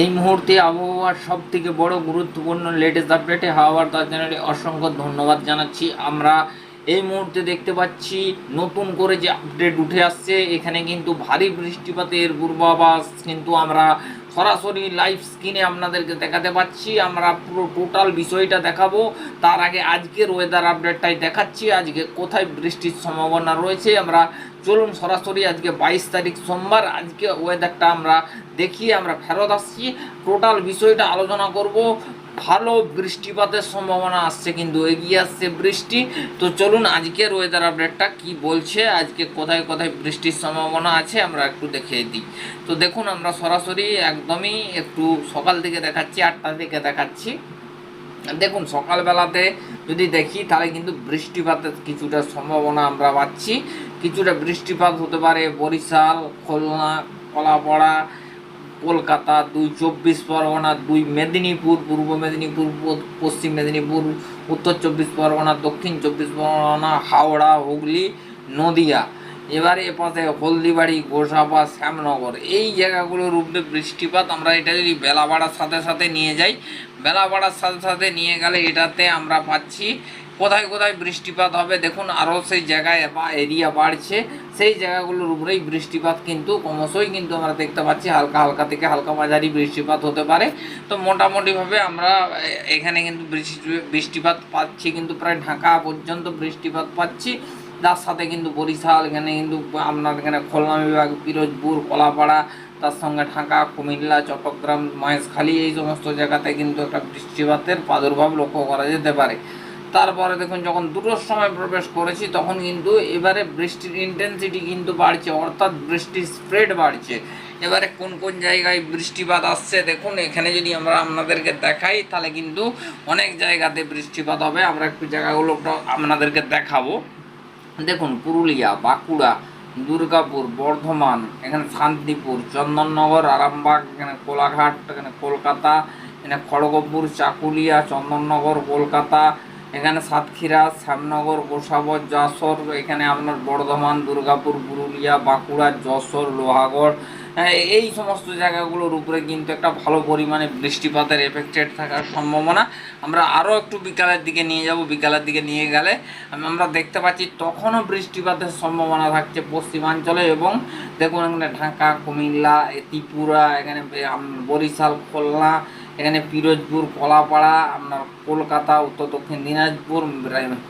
এই মুহূর্তে আবহাওয়ার সব থেকে বড় গুরুত্বপূর্ণ লেটেস্ট আপডেটে হাওয়ার তার চ্যানেলে অসংখ্য ধন্যবাদ জানাচ্ছি। আমরা এই মুহূর্তে দেখতে পাচ্ছি নতুন করে যে আপডেট উঠে আসছে, এখানে কিন্তু ভারী বৃষ্টিপাতের পূর্বাভাস কিন্তু আমরা সরাসরি লাইভ স্ক্রিনে আপনাদেরকে দেখাতে পাচ্ছি। আমরা পুরো টোটাল বিষয়টা দেখাবো। তার আগে আজকের ওয়েদার আপডেটটাই দেখাচ্ছি। আজকে কোথায় বৃষ্টির সম্ভাবনা রয়েছে? আমরা চলুন সরাসরি আজকে বাইশ তারিখ সোমবার আজকে ওয়েদারটা আমরা দেখিয়ে আমরা ফেরত আসছি। টোটাল বিষয়টা আলোচনা করব। ভালো বৃষ্টিপাতের সম্ভাবনা আসছে, কিন্তু এগিয়ে আসছে বৃষ্টি। তো চলুন আজকের ওয়েদার আপডেটটা কি বলছে? আজকে কোথায় কোথায় বৃষ্টির সম্ভাবনা আছে আমরা একটু দেখিয়ে দিই। তো দেখুন, আমরা সরাসরি একদমই একটু সকাল থেকে দেখাচ্ছি, আটটা থেকে দেখাচ্ছি। দেখুন, সকালবেলাতে যদি দেখি, তাহলে কিন্তু বৃষ্টিপাতের কিছুটা সম্ভাবনা আমরা পাচ্ছি। কিছুটা বৃষ্টিপাত হতে পারে বরিশাল, খুলনা, কলাপাড়া কলকাতা, দুই চব্বিশ পরগনা, দুই মেদিনীপুর, পূর্ব মেদিনীপুর পশ্চিম মেদিনীপুর, উত্তর চব্বিশ পরগনা, দক্ষিণ চব্বিশ পরগনা, হাওড়া, হুগলি, নদিয়া। এবারে এপাশে হলদিবাড়ি, গোসাবা, শ্যামনগর। এই জায়গাগুলোর উপরে বৃষ্টিপাত আমরা এটা যদি বেলা বাড়ার সাথে সাথে নিয়ে যাই বেলা বাড়ার সাথে সাথে নিয়ে গেলে এটাতে আমরা পাচ্ছি কোথায় কোথায় বৃষ্টিপাত হবে, দেখুন আরও সেই জায়গায় বা এরিয়া বাড়ছে, সেই জায়গাগুলোর উপরেই বৃষ্টিপাত কিন্তু ক্রমশই কিন্তু আমরা দেখতে পাচ্ছি, হালকা হালকা থেকে হালকা মাঝারি বৃষ্টিপাত হতে পারে। তো মোটামুটিভাবে আমরা এখানে কিন্তু বৃষ্টি, বৃষ্টিপাত পাচ্ছি, কিন্তু প্রায় ঢাকা পর্যন্ত বৃষ্টিপাত পাচ্ছি। তার সাথে কিন্তু বরিশাল, এখানে কিন্তু আপনার এখানে খুলনা বিভাগ, পিরোজপুর, কলাপাড়া, তার সঙ্গে ঢাকা, কুমিল্লা, চট্টগ্রাম, মহেশখালী, এই সমস্ত জায়গাতে কিন্তু একটা বৃষ্টিপাতের প্রাদুর্ভাব লক্ষ্য করা যেতে পারে। তারপরে দেখুন, যখন দুটোর সময় প্রবেশ করেছি, তখন কিন্তু এবারে বৃষ্টির ইন্টেন্সিটি কিন্তু বাড়ছে, অর্থাৎ বৃষ্টির স্প্রেড বাড়ছে। এবারে কোন কোন জায়গায় বৃষ্টিপাত আসছে দেখুন, এখানে যদি আমরা আপনাদেরকে দেখাই, তাহলে কিন্তু অনেক জায়গাতে বৃষ্টিপাত হবে। আমরা একটু জায়গাগুলো আপনাদেরকে দেখাবো। দেখুন, পুরুলিয়া, বাঁকুড়া, দুর্গাপুর, বর্ধমান, এখানে শান্তিপুর, চন্দননগর, আরামবাগ, এখানে কোলাঘাট, এখানে কলকাতা, এখানে খড়গপুর, চাকুলিয়া, চন্দননগর, কলকাতা এখানে সাতক্ষীরা শ্যামনগর গোসাবর যশোর এখানে আপনার বর্ধমান দুর্গাপুর পুরুলিয়া বাঁকুড়া যশোর লোহাগড়। হ্যাঁ, এই সমস্ত জায়গাগুলোর উপরে কিন্তু একটা ভালো পরিমাণে বৃষ্টিপাতের এফেক্টেড থাকার সম্ভাবনা। আমরা আরও একটু বিকালের দিকে নিয়ে যাব। বিকালের দিকে নিয়ে গেলে আমরা দেখতে পাচ্ছি তখনও বৃষ্টিপাতের সম্ভাবনা থাকছে পশ্চিমাঞ্চলে এবং দেখুন এখানে ঢাকা কুমিল্লা ত্রিপুরা এখানে বরিশাল খুলনা এখানে পিরোজপুর, কলাপাড়া, আপনার কলকাতা, উত্তর দক্ষিণ দিনাজপুর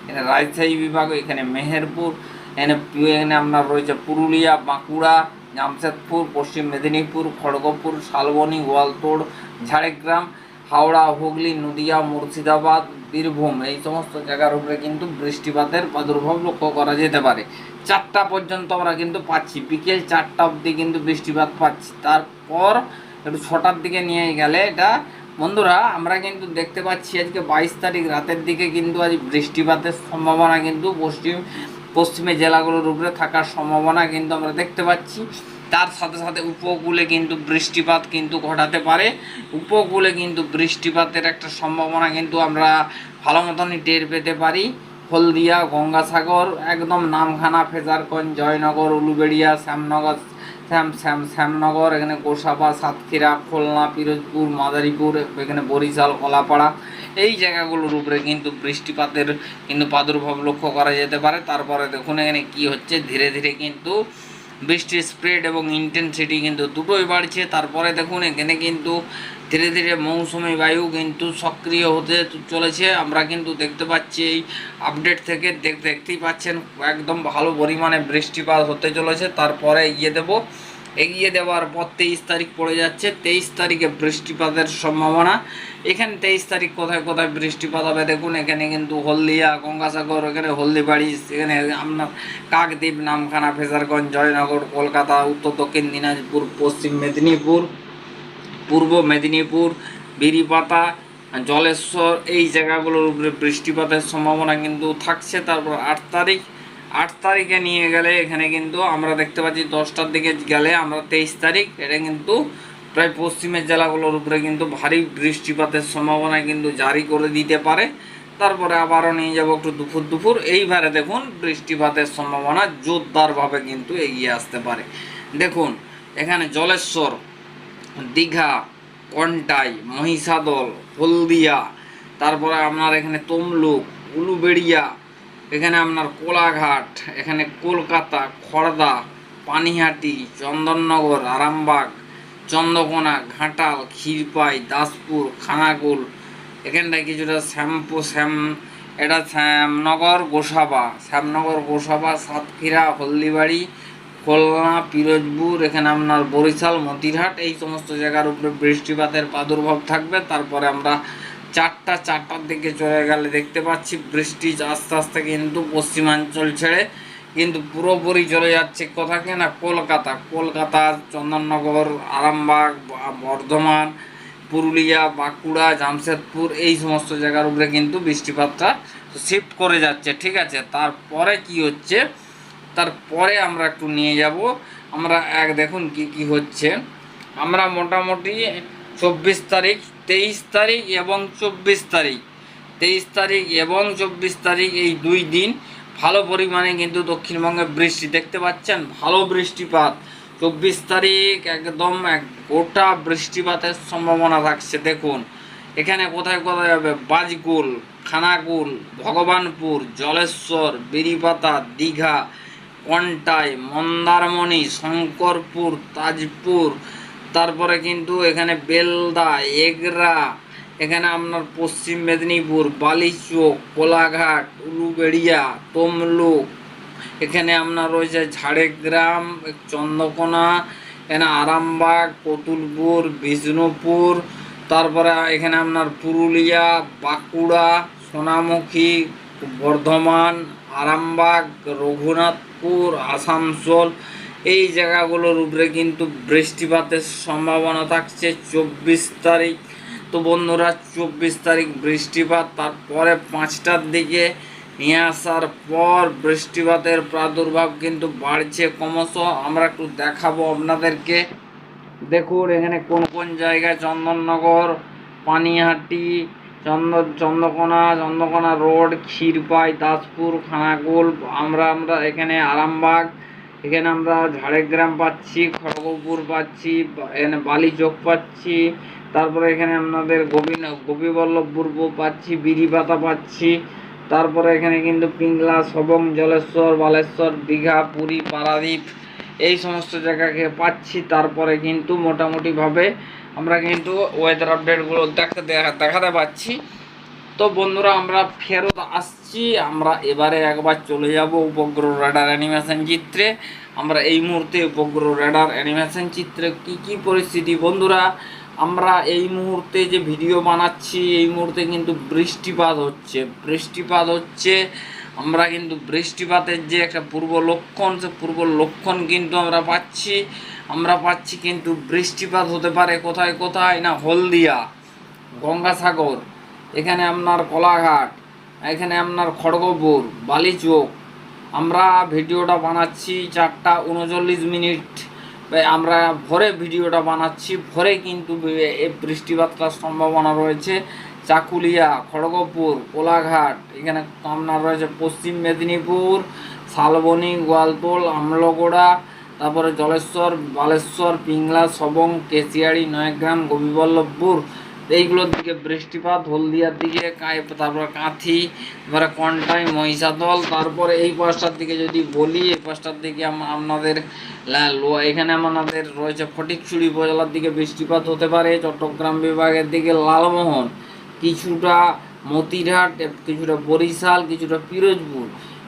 এখানে রাজশাহী বিভাগ এখানে মেহেরপুর, এখানে এখানে আপনার রয়েছে পুরুলিয়া, বাঁকুড়া, জামশেদপুর, পশ্চিম মেদিনীপুর, খড়গপুর, শালবনী, গোয়ালতোড়, ঝাড়গ্রাম, হাওড়া, হুগলি, নদিয়া, মুর্শিদাবাদ, বীরভূম। এই সমস্ত জায়গার উপরে কিন্তু বৃষ্টিপাতের প্রাদুর্ভাব লক্ষ্য করা যেতে পারে। চারটা পর্যন্ত আমরা কিন্তু পাচ্ছি। বিকেল চারটা অবধি কিন্তু বৃষ্টিপাত পাচ্ছি। তারপর একটু ছটার দিকে নিয়ে গেলে এটা। বন্ধুরা, আমরা কিন্তু দেখতে পাচ্ছি আজকে বাইশ তারিখ, রাতের দিকে কিন্তু আজ বৃষ্টিপাতের সম্ভাবনা কিন্তু পশ্চিম, পশ্চিমে জেলাগুলোর উপরে থাকার সম্ভাবনা কিন্তু আমরা দেখতে পাচ্ছি। তার সাথে সাথে উপকূলে কিন্তু বৃষ্টিপাত কিন্তু ঘটাতে পারে। উপকূলে কিন্তু বৃষ্টিপাতের একটা সম্ভাবনা কিন্তু আমরা ভালো মতনই টের পেতে পারি। হলদিয়া, গঙ্গাসাগর, একদম নামখানা, ফেজারগঞ্জ, জয়নগর, উলুবেড়িয়া, শ্যামনগর শ্যাম শ্যাম, শ্যামনগর, এখানে গোসাবা, সাতক্ষীরা, খুলনা, পিরোজপুর, মাদারীপুর, এখানে বরিশাল, কলাপাড়া। এই জায়গাগুলোর উপরে কিন্তু বৃষ্টিপাতের কিন্তু প্রাদুর্ভাব লক্ষ্য করা যেতে পারে। তারপরে দেখুন এখানে কি হচ্ছে, ধীরে ধীরে কিন্তু বৃষ্টির স্প্রেড এবং ইন্টেন্সিটি কিন্তু দুটোই বাড়ছে। তারপরে দেখুন, এখানে কিন্তু ধীরে ধীরে মৌসুমি বায়ু কিন্তু সক্রিয় হতে চলেছে। আমরা কিন্তু দেখতে পাচ্ছি এই আপডেট থেকে দেখ, দেখতেই পাচ্ছেন, একদম ভালো পরিমাণে বৃষ্টিপাত হতে চলেছে। তারপরে ইয়ে দেব এগিয়ে দেওয়ার পর তেইশ তারিখ পড়ে যাচ্ছে। তেইশ তারিখে বৃষ্টিপাতের সম্ভাবনা। এখানে তেইশ তারিখ কোথায় কোথায় বৃষ্টিপাত হবে দেখুন, এখানে কিন্তু হলদিয়া, গঙ্গাসাগর, এখানে হলদিবাড়ি, এখানে আপনার কাকদ্বীপ, নামখানা, ফেজারগঞ্জ, জয়নগর, কলকাতা, উত্তর দক্ষিণ দিনাজপুর, পশ্চিম মেদিনীপুর, পূর্ব মেদিনীপুর, বিরিপাতা, জলেশ্বর, এই জায়গাগুলোর উপরে বৃষ্টিপাতের সম্ভাবনা কিন্তু থাকছে। তারপর আট তারিখ আট তারিখে নিয়ে গেলে এখানে কিন্তু আমরা দেখতে পাচ্ছি দশটার দিকে গেলে আমরা তেইশ তারিখ। এটা কিন্তু প্রায় পশ্চিমের জেলাগুলোর উপরে কিন্তু ভারী বৃষ্টিপাতের সম্ভাবনা কিন্তু জারি করে দিতে পারে। তারপরে আবারও নিয়ে যাব একটু দুপুর দুপুর। এইবারে দেখুন বৃষ্টিপাতের সম্ভাবনা জোরদারভাবে কিন্তু এগিয়ে আসতে পারে। দেখুন, এখানে জলেশ্বর, দীঘা, কন্টাই, মহিষাদল, হলদিয়া, তারপরে আপনার এখানে তমলুক, উলুবেড়িয়া এখানে আপনার কোলাঘাট, এখানে কলকাতা খড়দা পানিহাটি, চন্দননগর, আরামবাগ, চন্দ্রকোনা, ঘাটাল, ক্ষীরপাই, দাসপুর, খানাকুল এখানটায় কিছুটা শ্যাম্পু, শ্যাম, এটা শ্যামনগর, গোসাবা শ্যামনগর, গোসাবা, সাতক্ষীরা, হলদিবাড়ি, খুলনা, পিরোজপুর, এখানে আপনার বরিশাল, মতিরহাট, এই সমস্ত জায়গার উপরে বৃষ্টিপাতের প্রাদুর্ভাব থাকবে। তারপরে আমরা চারটা চারটার দিকে চলে গেলে দেখতে পাচ্ছি বৃষ্টি আস্তে আস্তে কিন্তু পশ্চিমাঞ্চল ছেড়ে কিন্তু পুরোপুরি চলে যাচ্ছে কোথাকে না কলকাতা। কলকাতা, চন্দননগর, আরামবাগ বর্ধমান, পুরুলিয়া, বাঁকুড়া, জামশেদপুর এই সমস্ত জায়গার উপরে কিন্তু বৃষ্টিপাতটা শিফট করে যাচ্ছে, ঠিক আছে? তারপরে কি হচ্ছে? তারপরে আমরা একটু নিয়ে যাব। আমরা এক দেখুন কি কি হচ্ছে। আমরা মোটামুটি চব্বিশ তারিখ, তেইশ তারিখ এবং চব্বিশ তারিখ। তেইশ তারিখ এবং চব্বিশ তারিখ এই দুই দিন ভালো পরিমাণে কিন্তু দক্ষিণবঙ্গে বৃষ্টি দেখতে পাচ্ছেন, ভালো বৃষ্টিপাত। চব্বিশ তারিখ একদম এক গোটা বৃষ্টিপাতের সম্ভাবনা থাকছে, দেখুন। এখানে কোথায় কোথায় যাবে বাজকুল খানাকুল ভগবানপুর, জলেশ্বর, বেরিপাতা, দীঘা, কন্টাই, মন্দারমণি, শঙ্করপুর, তাজপুর তারপরে কিন্তু এখানে বেলদা, এগরা, এখানে আপনার পশ্চিম মেদিনীপুর, বালিচোক, কোলাঘাট, উলুবেড়িয়া, তমলুক, এখানে আপনার রয়েছে ঝাড়গ্রাম, চন্দ্রকোনা, এখানে আরামবাগ, কতুলপুর, বিষ্ণুপুর, তারপরে এখানে আপনার পুরুলিয়া, বাঁকুড়া, সোনামুখী, বর্ধমান, আরামবাগ, রঘুনাথপুর, আসানসোল এই জায়গাগুলোর উপরে কিন্তু বৃষ্টিপাতের সম্ভাবনা থাকছে চব্বিশ তারিখ। তো বন্ধুরা, চব্বিশ তারিখ বৃষ্টিপাত, তারপরে পাঁচটার দিকে নিয়ে আসার পর বৃষ্টিপাতের প্রাদুর্ভাব কিন্তু বাড়ছে ক্রমশ। আমরা একটু দেখাবো আপনাদেরকে। দেখুন, এখানে কোন কোন জায়গায় চন্দননগর, পানিহাটি চন্দ্র চন্দ্রকোনা চন্দ্রকোনা রোড, ক্ষীরপাই, দাসপুর খানাকুল আমরা আমরা এখানে আরামবাগ এখানে আমরা ঝাড়গ্রাম পাচ্ছি, খড়গপুর পাচ্ছি এখানে বালিচক পাচ্ছি, তারপরে এখানে আপনাদের গোবিন গোপীবল্লভপুর পাচ্ছি বিরিপাতা পাচ্ছি, তারপরে এখানে কিন্তু পিংলা, সবং, জলেশ্বর, বালেশ্বর, দীঘা, পুরী, পারাদ্বীপ, এই সমস্ত জায়গাকে পাচ্ছি। তারপরে কিন্তু মোটামুটিভাবে আমরা কিন্তু ওয়েদার আপডেটগুলো দেখা দেখা- দেখাতে পাচ্ছি। তো বন্ধুরা, আমরা ফেরত আসছি। আমরা এবারে একবার চলে যাব উপগ্রহ রেডার অ্যানিমেশন চিত্রে। আমরা এই মুহূর্তে উপগ্রহ রেডার অ্যানিমেশন চিত্রে কি কি পরিস্থিতি? বন্ধুরা, আমরা এই মুহূর্তে যে ভিডিও বানাচ্ছি, এই মুহূর্তে কিন্তু বৃষ্টিপাত হচ্ছে। বৃষ্টিপাত হচ্ছে, আমরা কিন্তু বৃষ্টিপাতের যে একটা পূর্ব লক্ষণ, সে পূর্ব লক্ষণ কিন্তু আমরা পাচ্ছি। আমরা পাচ্ছি কিন্তু বৃষ্টিপাত হতে পারে কোথায় কোথায়? না, হলদিয়া, গঙ্গাসাগর। এখানে আপনার কলাঘাট, এখানে আপনার খড়গপুর, বালিচোক। আমরা ভিডিওটা বানাচ্ছি চারটা উনচল্লিশ মিনিট। আমরা ভোরে ভিডিওটা বানাচ্ছি, ভোরে কিন্তু বৃষ্টিপাতটার সম্ভাবনা রয়েছে। চাকুলিয়া, খড়গপুর, কোলাঘাট, এখানে আপনার রয়েছে পশ্চিম মেদিনীপুর, শালবনী, গোয়ালতোল, আমলগোড়া, তারপরে জলেশ্বর, বালেশ্বর, পিংলা, সবং, কেশিয়াড়ি, নয়গ্রাম গোপীবল্লভপুর এইগুলোর দিকে বৃষ্টিপাত, হলদিয়ার দিকে তারপরে কাঁথি, তারপরে কন্টাই, মহিষাদল, তারপরে এই পাশটার দিকে যদি বলি, এই পাশটার দিকে আপনাদের এখানে আমাদের রয়েছে ফটিকচুড়ি উপজেলার দিকে বৃষ্টিপাত হতে পারে, চট্টগ্রাম বিভাগের দিকে লালমোহন, কিছুটা মতিরহাট কিছুটা বরিশাল, কিছুটা পিরোজপুর,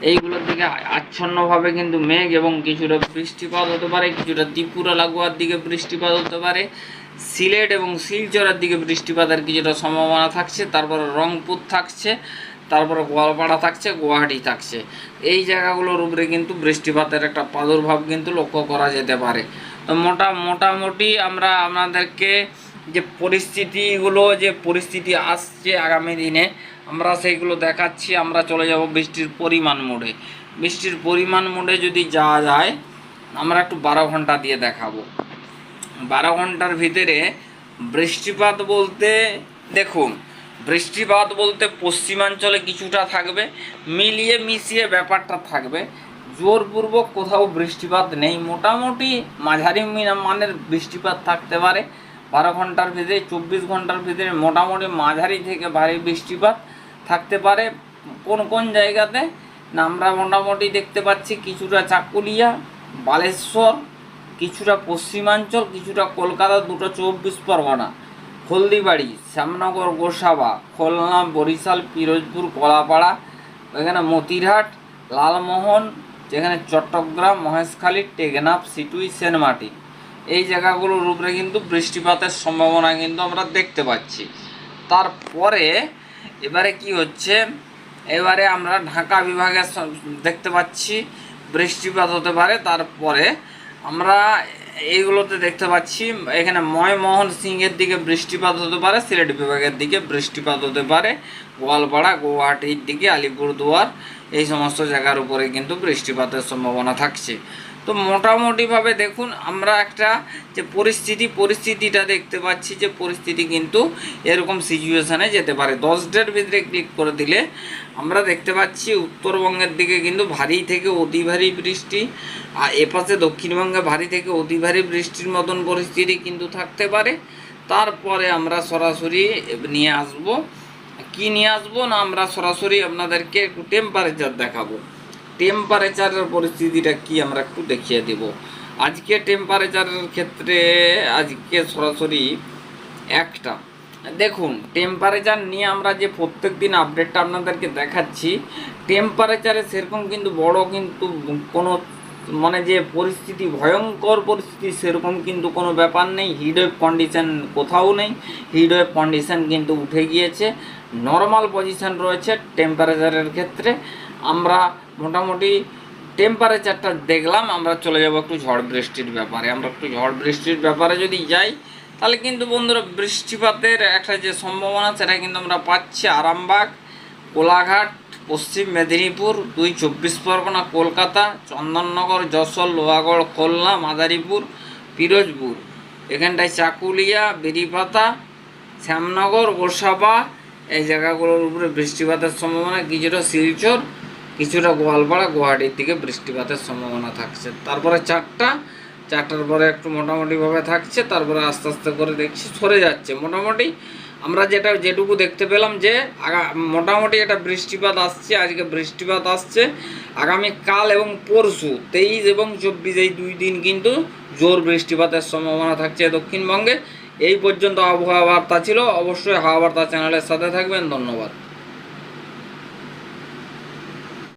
এইগুলোর দিকে আচ্ছন্নভাবে কিন্তু মেঘ এবং কিছুটা বৃষ্টিপাত হতে পারে, কিছুটা ত্রিপুরা লাগোয়ার দিকে বৃষ্টিপাত হতে পারে সিলেট এবং শিলচরের দিকে বৃষ্টিপাতের কিছুটা সম্ভাবনা থাকছে, তারপর রংপুর থাকছে, তারপরে গোয়ালপাড়া থাকছে, গুয়াহাটি থাকছে। এই জায়গাগুলোর উপরে কিন্তু বৃষ্টিপাতের একটা প্রাদুর্ভাব কিন্তু লক্ষ্য করা যেতে পারে। তো মোটা, মোটামুটি আমরা আপনাদেরকে যে পরিস্থিতিগুলো, যে পরিস্থিতি আসছে আগামী দিনে, আমরা সেইগুলো দেখাচ্ছি, আমরা চলে যাব বৃষ্টির পরিমাণ মোড়ে। বৃষ্টির পরিমাণ মোড়ে যদি যাওয়া যায়, আমরা একটু বারো ঘণ্টা দিয়ে দেখাবো। বারো ঘণ্টার ভিতরে বৃষ্টিপাত বলতে দেখুন, বৃষ্টিপাত বলতে পশ্চিমাঞ্চলে কিছুটা থাকবে, মিলিয়ে মিশিয়ে ব্যাপারটা থাকবে। জোরপূর্বক কোথাও বৃষ্টিপাত নেই। মোটামুটি মাঝারি মিনা- মানের বৃষ্টিপাত থাকতে পারে। বারো ঘণ্টার ভিতরে, চব্বিশ ঘণ্টার ভিতরে মোটামুটি মাঝারি থেকে ভারী বৃষ্টিপাত থাকতে পারে। কোন কোন জায়গাতে? না, আমরা মোটামুটি দেখতে পাচ্ছি কিছুটা চাকুলিয়া, বালেশ্বর কিছুটা পশ্চিমাঞ্চল, কিছুটা কলকাতা, দুটো চব্বিশ পরগনা। হলদিবাড়ি, শ্যামনগর, গোসাবা, খুলনা, বরিশাল, পিরোজপুর কলাপাড়া এখানে মতিরহাট, লালমোহন, যেখানে চট্টগ্রাম, মহেশখালী, টেকনাফ, সিটুই সেনমাটি এই জায়গাগুলোর উপরে কিন্তু বৃষ্টিপাতের সম্ভাবনা কিন্তু আমরা দেখতে পাচ্ছি। তারপরে এবারে কি হচ্ছে? এবারে আমরা ঢাকা বিভাগে দেখতে পাচ্ছি, বৃষ্টিপাত হতে পারে। তারপরে আমরা এইগুলোতে দেখতে পাচ্ছি, এখানে ময়মোহন সিংয়ের দিকে বৃষ্টিপাত হতে পারে, সিলেট বিভাগের দিকে বৃষ্টিপাত হতে পারে, গোয়ালপাড়া, গুয়াহাটির দিকে, আলিপুরদুয়ার, এই সমস্ত জায়গার উপরে কিন্তু বৃষ্টিপাতের সম্ভাবনা থাকছে। তো মোটামুটিভাবে দেখুন, আমরা একটা যে পরিস্থিতি, পরিস্থিতিটা দেখতে পাচ্ছি যে পরিস্থিতি কিন্তু এরকম সিচুয়েশানে যেতে পারে। দশ ডের ভিতরে ক্লিক করে দিলে আমরা দেখতে পাচ্ছি উত্তরবঙ্গের দিকে কিন্তু ভারী থেকে অতি ভারী বৃষ্টি, আর এপাশে দক্ষিণবঙ্গে ভারী থেকে অতি ভারী বৃষ্টির মতন পরিস্থিতি কিন্তু থাকতে পারে। তারপরে আমরা সরাসরি নিয়ে আসব। কি নিয়ে আসব না আমরা সরাসরি আপনাদেরকে একটু টেম্পারেচার দেখাবো। টেম্পারেচারের পরিস্থিতিটা কি আমরা একটু দেখিয়ে দেব। আজকে টেম্পারেচারের ক্ষেত্রে আজকে সরাসরি একটা। দেখুন টেম্পারেচার নিয়ে আমরা যে প্রত্যেক দিন আপডেটটা আপনাদেরকে দেখাচ্ছি টেম্পারেচারে সেরকম কিন্তু বড় কিন্তু কোনো মানে যে পরিস্থিতি, ভয়ঙ্কর পরিস্থিতি, সেরকম কিন্তু কোনো ব্যাপার নেই। হিডওয়েভ কন্ডিশান কোথাও নেই। হিডওয়েভ কন্ডিশান কিন্তু উঠে গিয়েছে। নর্মাল পজিশন রয়েছে টেম্পারেচারের ক্ষেত্রে। আমরা মোটামুটি টেম্পারেচারটা দেখলাম, আমরা চলে যাব একটু ঝড় বৃষ্টির ব্যাপারে। আমরা একটু ঝড় বৃষ্টির ব্যাপারে যদি যাই, তাহলে কিন্তু বন্ধুরা বৃষ্টিপাতের একটা যে সম্ভাবনা, সেটা কিন্তু আমরা পাচ্ছি আরামবাগ, কোলাঘাট, পশ্চিম মেদিনীপুর, দুই চব্বিশ পরগনা, কলকাতা, চন্দননগর, যশোর, লোহাগড়, খুলনা, মাদারীপুর, পিরোজপুর। এখানটায় চাকুলিয়া, বেরিপাতা, শ্যামনগর, গোসাবা, এই জায়গাগুলোর উপরে বৃষ্টিপাতের সম্ভাবনা, কিছুটা শিলচর কিছুটা গোয়ালপাড়া, গুয়াহাটির দিকে বৃষ্টিপাতের সম্ভাবনা থাকছে। তারপরে চারটা, চারটার পরে একটু মোটামুটিভাবে থাকছে, তারপরে আস্তে আস্তে করে দেখছি সরে যাচ্ছে। মোটামুটি আমরা যেটা, যেটুকু দেখতে পেলাম যে মোটামুটি এটা বৃষ্টিপাত আসছে, আজকে বৃষ্টিপাত আসছে আগামী কাল এবং পরশু, তেইশ এবং চব্বিশ, এই দুই দিন কিন্তু জোর বৃষ্টিপাতের সম্ভাবনা থাকছে দক্ষিণবঙ্গে। এই পর্যন্ত আবহাওয়া বার্তা ছিল, অবশ্যই হাওয়া বার্তা চ্যানেলের সাথে থাকবেন, ধন্যবাদ।